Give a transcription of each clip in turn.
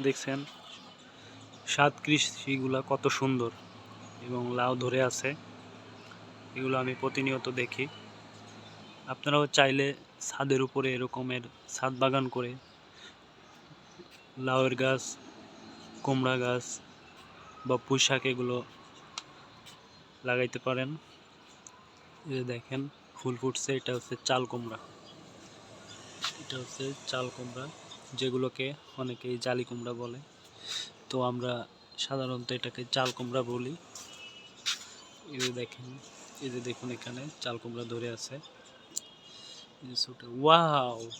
দেখছেন, সাত কৃষিগুলা কত সুন্দর এবং লাউ ধরে আছে। এগুলো আমি প্রতিনিয়ত দেখি। আপনারাও চাইলে ছাদের উপরে এরকমের ছাদ বাগান করে লাউয়ের গাছ, কুমড়া গাছ বা পুঁই শাক এগুলো লাগাইতে পারেন। যে দেখেন, ফুল ফুটছে, এটা হচ্ছে চাল কুমড়া। এটা হচ্ছে চাল কুমড়া। যেগুলোকে অনেকেই জালি কুমড়া বলে। তো আমরা সাধারণত এটাকে চাল কুমড়া বলি। এই দেখেন, এই যে দেখুন এখানে চাল কুমড়া ধরে আছে। ওয়াও!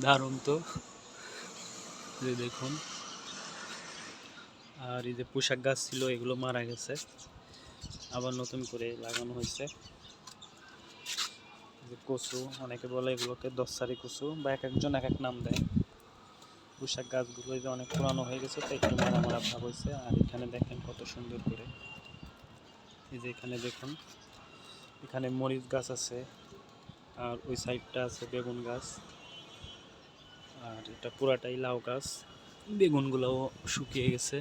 দারুণ তো। দেখুন। আর এই যে পোশাক গাছ ছিল, এগুলো মারা গেছে। আবার নতুন করে লাগানো হয়েছে। যে কচু, অনেকে বলে এগুলোকে দশসারি কচু বা এক একজন এক এক নাম দেয়। পোশাক গাছগুলো যে অনেক পুরানো হয়ে গেছে, তো একটু মারা মারা ভাব হয়েছে। আর এখানে দেখেন কত সুন্দর করে। এই যে এখানে দেখুন, এখানে মরিচ গাছ আছে, আর ওই সাইডটা আছে বেগুন গাছ, আর এটা পুরাটাই লাউ গাছ। বেগুনগুলোও শুকিয়ে গেছে।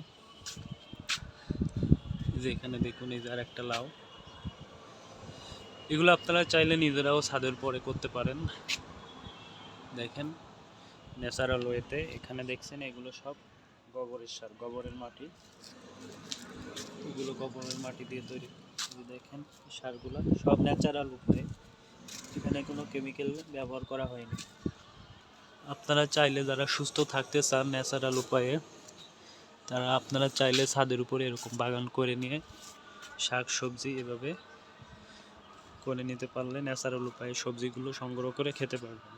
যে এখানে দেখুন, এই যে আর একটা লাউ। এগুলো আপনারা চাইলে নিজেরাও ছাদের পরে করতে পারেন। দেখেন, ন্যাচারাল ওয়েতে এখানে দেখছেন এগুলো সব গোবরের সার, গোবরের মাটি। এগুলো গোবরের মাটি দিয়ে তৈরি। দেখেন সারগুলো সব ন্যাচারাল উপায়ে। এখানে কোনো কেমিক্যাল ব্যবহার করা হয়নি। আপনারা চাইলে যারা সুস্থ থাকতে চান ন্যাচারাল উপায়ে, তারা আপনারা চাইলে ছাদের উপরে এরকম বাগান করে নিয়ে শাক, সবজি এভাবে করে নিতে পারলে ন্যাচারাল উপায়ে সবজিগুলো সংগ্রহ করে খেতে পারবেন।